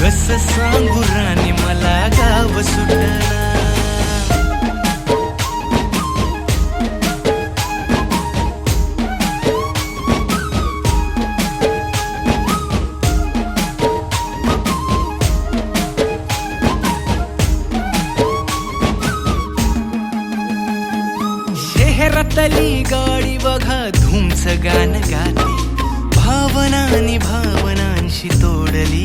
कस सांगू राणी मला गाव सुटणार शहरातली गाडी बघा धुमच गाणं गाते. भावनानी भावनांशी तोडली.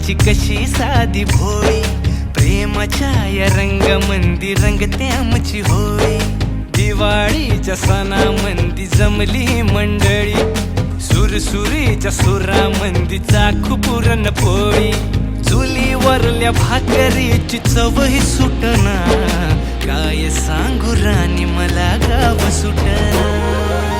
माणसं कशी साधी भोळी? प्रेमाच्या या रंगमंदी रंगते आमची होळी. दिवाळीच्या सणा मंदी जमली मंडळी. सुरसुरीच्या सुरामंदी चाखू पुरण पोळी. चुलीवरल्या भाकरीची चवही सुटना काय सांगू राणी मला गाव सुटना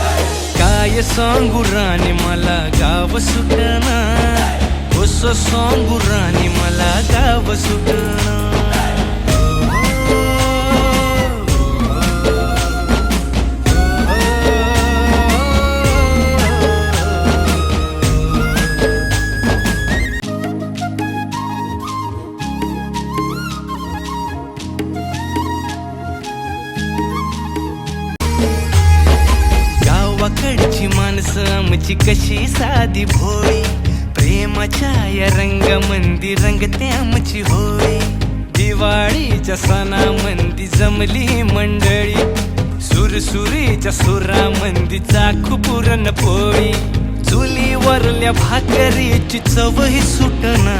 काय सांगू राणी मला गाव सुटणार. कस सांगू राणी मला गाव सुटणार. आमची कशी साधी भोळी? प्रेमाच्या या रंगमंदी रंगते आमची होळी. दिवाळीच्या सणामंदी जमली मंडळी. सुरसुरीच्या सुरामंदी चाखू पुरण पोळी. चुलीवरल्या भाकरीची चवही सुटना.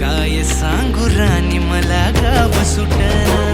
काय सांगू राणी मला गाव सुटना.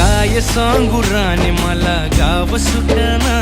काय सांगू राणी मला गाव सुटना.